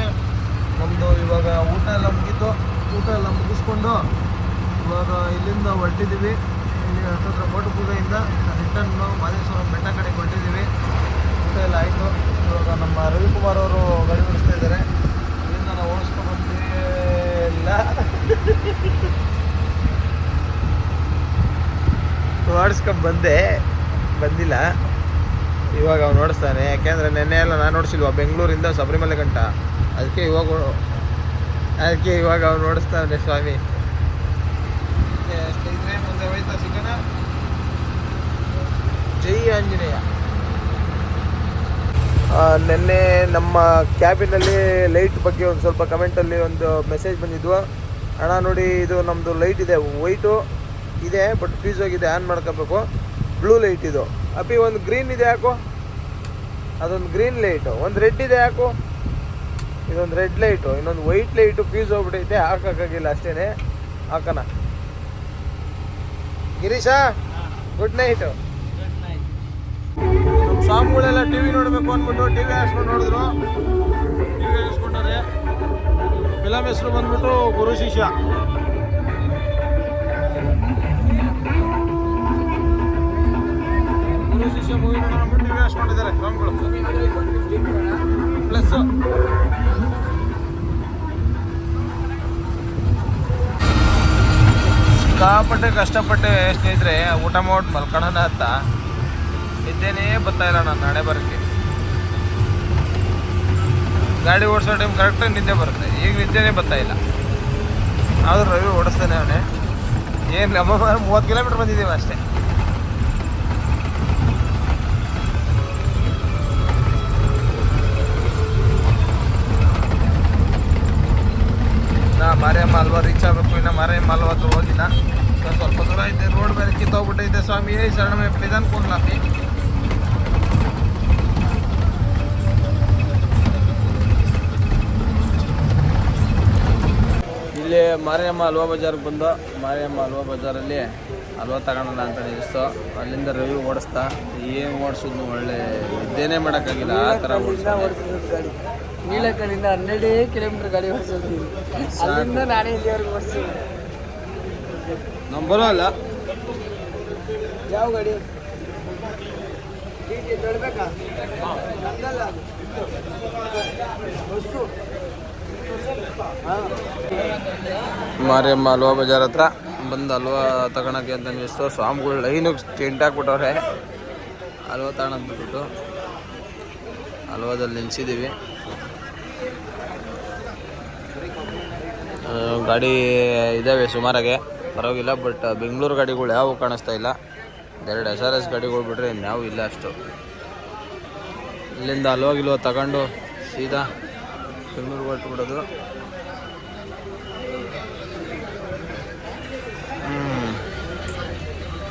ನಮ್ಮದು ಇವಾಗ ಊಟ ಎಲ್ಲ ಮುಗೀತು. ಊಟ ಎಲ್ಲ ಮುಗಿಸ್ಕೊಂಡು ಇವಾಗ ಇಲ್ಲಿಂದ ಹೊರಟಿದ್ದೀವಿ. ಇಲ್ಲಿ ಮೋಟು ಪೂಜೆಯಿಂದ ರಿಟರ್ನ್ ಮಾದೇಶ್ವರ ಬೆಟ್ಟ ಕಡೆಗೆ ಹೊರಟಿದ್ದೀವಿ. ಊಟ ಎಲ್ಲ ಆಯಿತು. ಇವಾಗ ನಮ್ಮ ರವಿಕುಮಾರ್ ಅವರು ಗಾಡಿ ಓಡಿಸ್ತಾ ಇದ್ದಾರೆ. ಇಲ್ಲಿಂದ ನಾವು ಓಡಿಸ್ಕೊಂಡು ಇಲ್ಲ ಓಡಿಸ್ಕೊಂಡು ಬಂದೆ. ಬಂದಿಲ್ಲ. ಇವಾಗ ಅವ್ನು ನೋಡಿಸ್ತಾನೆ ಯಾಕೆಂದರೆ ನೆನ್ನೆ ಎಲ್ಲ ನಾನು ಓಡಿಸಿಲ್ವ? ಬೆಂಗಳೂರಿಂದ ಶಬರಿಮಲೆ ಗಂಟ. ಅದಕ್ಕೆ ಇವಾಗ ಅದಕ್ಕೆ ಇವಾಗ ಅವ್ರು ಓಡಿಸ್ತಾವ್ರೆ ಸ್ವಾಮಿ. ಮತ್ತೆ ಮುಂದೆ ಹೋಯ್ತಾ ಸಿಗೋಣ? ಜೈ ಆಂಜನೇಯ. ನಿನ್ನೆ ನಮ್ಮ ಕ್ಯಾಬಿನಲ್ಲಿ ಲೈಟ್ ಬಗ್ಗೆ ಒಂದು ಸ್ವಲ್ಪ ಕಮೆಂಟಲ್ಲಿ ಒಂದು ಮೆಸೇಜ್ ಬಂದಿದ್ವು. ಅಣ್ಣ ನೋಡಿ ಇದು ನಮ್ಮದು ಲೈಟ್ ಇದೆ ವೈಟು ಇದೆ ಬಟ್ ಫ್ಯೂಸ್ ಆಗಿದೆ ಆನ್ ಮಾಡ್ಕೋಬೇಕು. ಬ್ಲೂ ಲೈಟ್ ಇದು. ಅಪ್ಪಿ ಒಂದು ಗ್ರೀನ್ ಇದೆ ಯಾಕೋ ಅದೊಂದು ಗ್ರೀನ್ ಲೈಟು ಒಂದು ರೆಡ್ ಇದೆ ಯಾಕೋ ಇದೊಂದು ರೆಡ್ ಲೈಟು, ಇನ್ನೊಂದು ವೈಟ್ ಲೈಟು ಫ್ಯೂಸ್ ಹೋಗ್ಬಿಟ್ಟೈತೆ ಹಾಕೋಕ್ಕಾಗಿಲ್ಲ ಅಷ್ಟೇ ಹಾಕೋಣ. Girisha, good night. ನಮ್ಮ ಸ್ವಾಮಿಗಳೆಲ್ಲ ಟಿ ವಿ ನೋಡಬೇಕು ಅಂದ್ಬಿಟ್ಟು ಟಿ ವಿ ಹಾಕ್ಸ್ಕೊಂಡು ನೋಡಿದ್ರು. ಟಿ ವಿ ಹಾಸ್ಕೊಂಡಾರೆ ಫಿಲಮ್ ಹೆಸರು ಬಂದ್ಬಿಟ್ಟು ಗುರು ಶಿಷ್ಯ. ಗುರು ಶಿಷ್ಯ ಮೂವಿ ನೋಡೋಣ ಟಿ ವಿ ಹಾಕ್ಸ್ಕೊಂಡಿದ್ದಾರೆ, ಸ್ವಾಮಿಗಳು. ಪ್ಲಸ್. ಸಿಕ್ಕಾಪಟ್ಟೆ ಕಷ್ಟಪಟ್ಟೆ ಸ್ನೇಹಿತರೆ, ಊಟ ಮಾಡಿ ಮಲ್ಕೊಳ್ಳೋಣ ಅಂತ. ನಿದ್ದೆನೇ ಬರ್ತಾ ಇಲ್ಲ ನಾನು ನಾಳೆ ಬರೋಕ್ಕೆ. ಗಾಡಿ ಓಡಿಸೋ ಟೈಮ್ ಕರೆಕ್ಟಾಗಿ ನಿದ್ದೆ ಬರುತ್ತೆ. ಈಗ ನಿದ್ದೆನೇ ಬರ್ತಾ ಇಲ್ಲ. ಆದರೂ ರವಿ ಓಡಿಸ್ತಾನೆ ಅವನೇ. ಏನು ನಮ್ಮ ಮೂವತ್ತು ಕಿಲೋಮೀಟ್ರ್ ಬಂದಿದ್ದೀವಿ ಅಷ್ಟೇ. ನಾ ಮಾರಿಯಮ್ಮ ಅಲ್ವಾ ರೀಚ್ ಆಗಬೇಕು ಇನ್ನು ಮಾರಿಯಮ್ಮ ಮಾಲ್ವ ಹತ್ರ ಹೋಗಿಲ್ಲ. ಸ್ವಲ್ಪ ದೂರ ಐತೆ ರೋಡ್ ಮೇಲೆ ಕಿತ್ತೋಗ್ಬಿಟ್ಟೈತೆ ಸ್ವಾಮಿ. ಏ, ಶರಣಮೆ ನಿಧಾನ ಕೂಡ ಇಲ್ಲಿ ಮಾರಿಯಮ್ಮ ಹಲ್ವಾ ಬಜಾರ್ಗೆ ಬಂದು ಮಾರಿಯಮ್ಮ ಹಲ್ವಾ ಬಜಾರಲ್ಲಿ ಹಲ್ವಾ ತಗೊಳ್ಳೋಣ ಅಂತ ನಿಲ್ಲಿಸ್ತು. ಅಲ್ಲಿಂದ ರವಿ ಓಡಿಸ್ತಾ, ಏನು ಓಡಿಸಿದ್ನು ಒಳ್ಳೆ ಇದೇನೇ ಮಾಡೋಕ್ಕಾಗಿಲ್ಲ, ಆ ಥರ ಓಡಿಸ್ದ ಗಾಡಿ ನೀಲಕಲ್ಲಿಂದ ಹನ್ನೆರಡೇ ಕಿಲೋಮೀಟರ್ ಗಾಡಿ ಓಡಿಸಿದ್ದೀನಿ ಅಲ್ಲಿಂದ ನಾನೇ ಇಲ್ಲಿವರೆಗೆ ಓಡಿಸ್ತೀನಿ ನಮ್ಮ ಬರೋಲ್ಲ ಯಾವ ಗಾಡಿ? ಮಾರಿಯಮ್ಮ ಹಲ್ವಾ ಬಜಾರ್ ಹತ್ರ? ಬಂದು ಹಲ್ವಾ ತಗೊಳಕ್ಕೆ ಅಂತ ಅನ್ನಿಸ್ತು. ಸ್ವಾಮಿಗಳು ಲೈನು ಟೆಂಟ್ ಹಾಕ್ಬಿಟ್ಟವ್ರೆ. ಹಲ್ವಾ ತಗೊಳ ಅಂದ್ಬಿಟ್ಟು. ಹಲ್ವಾದಲ್ಲಿ ನಿಲ್ಸಿದ್ದೀವಿ ಆ, ಗಾಡಿ ಇದ್ದಾವೆ ಸುಮಾರಾಗೆ. ಪರವಾಗಿಲ್ಲ ಬಟ್ ಬೆಂಗಳೂರು ಗಾಡಿಗಳು ಯಾವ ಕಾಣಿಸ್ತಾ ಇಲ್ಲ. ಎರಡು ಎಸ್ ಆರ್ ಎಸ್ ಗಾಡಿಗಳು ಬಿಟ್ಟರೆ ಇನ್ಯಾವು ಇಲ್ಲ ಅಷ್ಟು. ಇಲ್ಲಿಂದ ಅಲ್ವಾಗಿಲ್ವ ತಗೊಂಡು ಸೀದಾ ಬೆಂಗಳೂರಿಗೆ ಹೊರಟುಬಿಡೋದು.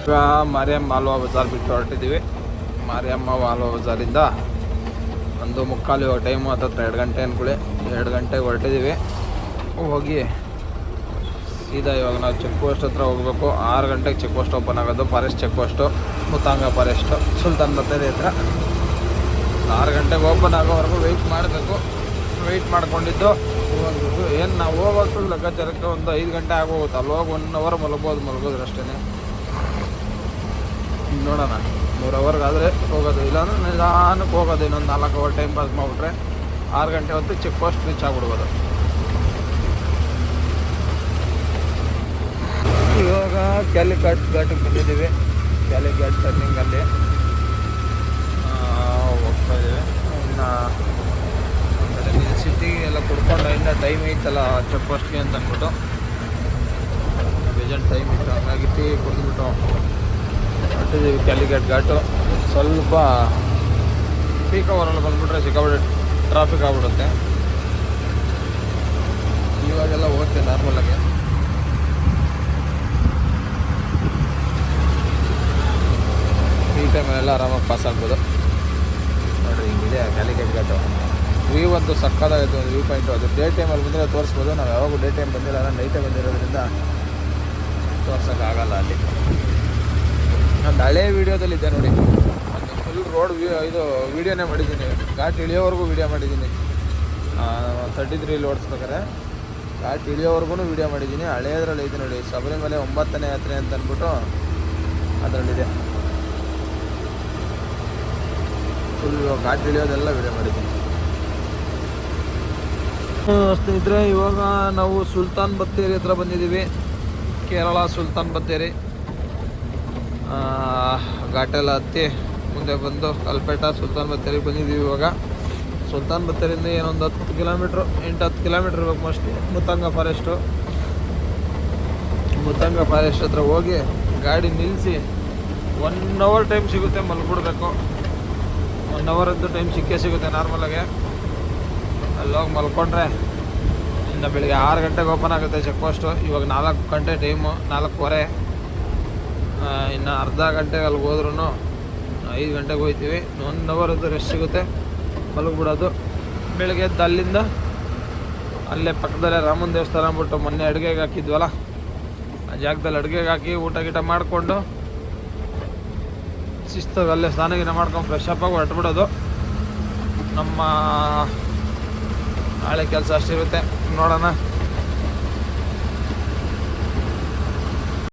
ಈಗ ಮಾರಿಯಮ್ಮ ಆಲ್ವಾ ಬಜಾರ್ ಬಿಟ್ಟು ಹೊರಟಿದ್ದೀವಿ. ಮಾರಿಯಮ್ಮ ಆಲ್ವಾ ಬಜಾರಿಂದ ಒಂದು ಮುಕ್ಕಾಲು ಟೈಮು ಹತ್ತತ್ರ ಎರಡು ಗಂಟೆ ಅನ್ಕೊಳ್ಳಿ. ಎರಡು ಗಂಟೆಗೆ ಹೊರಟಿದ್ದೀವಿ. ಹೋಗಿ ಸೀದಾ ಇವಾಗ ನಾವು ಚೆಕ್ ಪೋಸ್ಟ್ ಹತ್ರ ಹೋಗಬೇಕು. ಆರು ಗಂಟೆಗೆ ಚೆಕ್ ಪೋಸ್ಟ್ ಓಪನ್ ಆಗೋದು. Forest check post Muthanga forest Sultan ಬರ್ತದೆ ಹತ್ರ. ಆರು ಗಂಟೆಗೆ ಓಪನ್ ಆಗೋವರೆಗೂ ವೆಯ್ಟ್ ಮಾಡಬೇಕು. ವೆಯ್ಟ್ ಮಾಡ್ಕೊಂಡಿದ್ದು. ಏನು ನಾವು ಹೋಗೋಷ್ಟು ಲೆಕ್ಕಾಚಾರಕ್ಕೆ ಒಂದು ಐದು ಗಂಟೆ ಆಗೋಗುತ್ತೆ. ಅಲ್ಲಿ ಹೋಗಿ ಒನ್ ಅವರ್ ಮಲಗ್ಬೋದು, ಮಲಗೋದ್ರೆ ಅಷ್ಟೇ ನೋಡೋಣ. ಮೂರು ಅವರ್ಗಾದರೆ ಹೋಗೋದು. ಇಲ್ಲಾಂದ್ರೆ ನಿಧಾನಕ್ಕೆ ಹೋಗೋದು. ಇನ್ನೊಂದು ನಾಲ್ಕು ಅವರ್ ಟೈಮ್ ಪಾಸ್ ಮಾಡಿಬಿಟ್ರೆ ಆರು ಗಂಟೆ ಹೊತ್ತು ಚೆಕ್ ಪೋಸ್ಟ್ ರೀಚ್ ಆಗ್ಬಿಡ್ಬೋದು. ಇವಾಗ ಕ್ಯಾಲಿಕಟ್ ಘಾಟಿಗೆ ಬಂದಿದ್ದೀವಿ. ಕ್ಯಾಲಿಘಾಟ್ ಟರ್ನಿಂಗಲ್ಲಿ ಹೋಗ್ತಾ ಇದ್ದೀವಿ. ಇನ್ನು ಸಿಟಿ ಎಲ್ಲ ಕುಡ್ಕೊಂಡು ಇನ್ನು ಟೈಮ್ ಐತಲ್ಲ ಚೆಕ್ ಪೋಸ್ಟ್ಗೆ ಅಂತ ಅಂದ್ಬಿಟ್ಟು. ಬೇಜಾನ್ ಟೈಮ್ ಇತ್ತು. ಹಂಗಾಗಿ ಟೀ ಕುಡಿದ್ಬಿಟ್ಟು ಹೊಟ್ಟಿದ್ದೀವಿ ಕ್ಯಾಲಿಘಾಟ್ ಘಾಟು. ಸ್ವಲ್ಪ ಪೀಕ್ ಅವರಲ್ಲಿ ಬಂದುಬಿಟ್ರೆ ಸಿಕ್ಕಾಬಿಟ್ಟು ಟ್ರಾಫಿಕ್ ಆಗ್ಬಿಡುತ್ತೆ. ಇವಾಗೆಲ್ಲ ಹೋಗುತ್ತೆ ನಾರ್ಮಲಾಗಿ ಈ ಟೈಮಲ್ಲೆಲ್ಲ ಆರಾಮಾಗಿ ಪಾಸ್ ಆಗ್ಬೋದು. ನೋಡಿರಿ ಹಿಂಗಿದೆ ಕ್ಯಾಲಿಕೆಟ್ ಘಾಟು ವ್ಯೂ ಒಂದು ಸಕ್ಕದಾಗೈತೆ ಒಂದು ವ್ಯೂ ಪಾಯಿಂಟು ಅದು ಡೇ ಟೈಮಲ್ಲಿ ಬಂದರೆ ತೋರಿಸ್ಬೋದು. ನಾವು ಯಾವಾಗೂ ಡೇ ಟೈಮ್ ಬಂದಿಲ್ಲ ನೈಟೇ ಬಂದಿರೋದ್ರಿಂದ ತೋರ್ಸೋಕ್ಕಾಗಲ್ಲ ಅಲ್ಲಿ. ನಾನು ಹಳೆ ವೀಡಿಯೋದಲ್ಲಿದ್ದೆ ನೋಡಿ. ಒಂದು ಫುಲ್ ರೋಡ್ ವ್ಯೂ ಇದು ವೀಡಿಯೋನೇ ಮಾಡಿದ್ದೀನಿ. ಘಾಟ್ ಇಳಿಯೋವರೆಗೂ ವೀಡಿಯೋ ಮಾಡಿದ್ದೀನಿ. ತರ್ಟಿ ತ್ರೀಲಿ ಓಡಿಸ್ಬೇಕಾರೆ ಘಾಟ್ ಇಳಿಯೋವರೆಗೂ ವೀಡಿಯೋ ಮಾಡಿದ್ದೀನಿ. ಹಳೆಯದ್ರಲ್ಲಿ ಇದೆ ನೋಡಿ. ಶಬರಿಮಲೆ ಒಂಬತ್ತನೇ ಯಾತ್ರೆ ಅಂತ ಅಂದ್ಬಿಟ್ಟು ಅದರಲ್ಲಿದೆ. ಫುಲ್ ಘಾಟ್ ಇಳಿಯೋದೆಲ್ಲ ವೀಡಿಯೋ ಮಾಡಿದ್ದೀನಿ. ಸ್ನೇಹಿತರೆ, ಇವಾಗ ನಾವು ಸುಲ್ತಾನ್ ಬತ್ತೇರಿ ಹತ್ರ ಬಂದಿದ್ದೀವಿ. ಕೇರಳ ಸುಲ್ತಾನ್ ಬತ್ತೇರಿ. ಘಾಟೆಲ್ಲ ಹತ್ತಿ ಮುಂದೆ ಬಂದು ಕಲ್ಪೇಟ ಸುಲ್ತಾನ್ ಬತ್ತೇರಿಗೆ ಬಂದಿದ್ದೀವಿ ಇವಾಗ. ಸುಲ್ತಾನ್ ಬತ್ತೇರಿಂದ ಏನೊಂದು ಹತ್ತು ಕಿಲೋಮೀಟ್ರು, ಎಂಟು ಹತ್ತು ಕಿಲೋಮೀಟ್ರ್ ಇರ್ಬೇಕು mostly Muthanga forest Muthanga forest ಹತ್ರ ಹೋಗಿ ಗಾಡಿ ನಿಲ್ಲಿಸಿ ಒನ್ ಅವರ್ ಟೈಮ್ ಸಿಗುತ್ತೆ ಮಲ್ಬಿಡ್ಬೇಕು ಒನ್ ಅವರದ್ದು ಟೈಮ್ ಸಿಕ್ಕೇ ಸಿಗುತ್ತೆ ನಾರ್ಮಲಾಗೆ ಅಲ್ಲಿ ಹೋಗಿ ಮಲ್ಕೊಂಡ್ರೆ ಇನ್ನು ಬೆಳಿಗ್ಗೆ ಆರು ಗಂಟೆಗೆ ಓಪನ್ ಆಗುತ್ತೆ ಚೆಕ್ ಪೋಸ್ಟು ಇವಾಗ ನಾಲ್ಕು ಗಂಟೆ ಟೈಮು ನಾಲ್ಕೂವರೆ. ಇನ್ನು ಅರ್ಧ ಗಂಟೆಗೆ ಅಲ್ಲಿಗೆ ಹೋದ್ರೂ ಐದು ಗಂಟೆಗೆ ಹೋಗ್ತೀವಿ ಒನ್ ಅವರದ್ದು ರೆಸ್ಟ್ ಸಿಗುತ್ತೆ. ಮಲಗಿಬಿಡೋದು. ಬೆಳಗ್ಗೆ ಎದ್ದು ಅಲ್ಲಿಂದ ಅಲ್ಲೇ ಪಕ್ಕದಲ್ಲೇ ರಾಮನ ದೇವಸ್ಥಾನ ಅಂದ್ಬಿಟ್ಟು ಮೊನ್ನೆ ಅಡುಗೆಗೆ ಹಾಕಿದ್ವಲ್ಲ, ಆ ಜಾಗದಲ್ಲಿ ಅಡುಗೆಗೆ ಹಾಕಿ ಊಟ ಗೀಟ ಮಾಡಿಕೊಂಡು ಶಿಸ್ತಾಗಿ ಅಲ್ಲೇ ಸ್ನಾನ ಗೀನ ಮಾಡ್ಕೊಂಡು ಫ್ರೆಶ್ ಅಪ್ ಆಗಿ ಹೊರಟ್ಬಿಡೋದು. ನಮ್ಮ ನಾಳೆ ಕೆಲಸ ಅಷ್ಟಿರುತ್ತೆ ನೋಡೋಣ.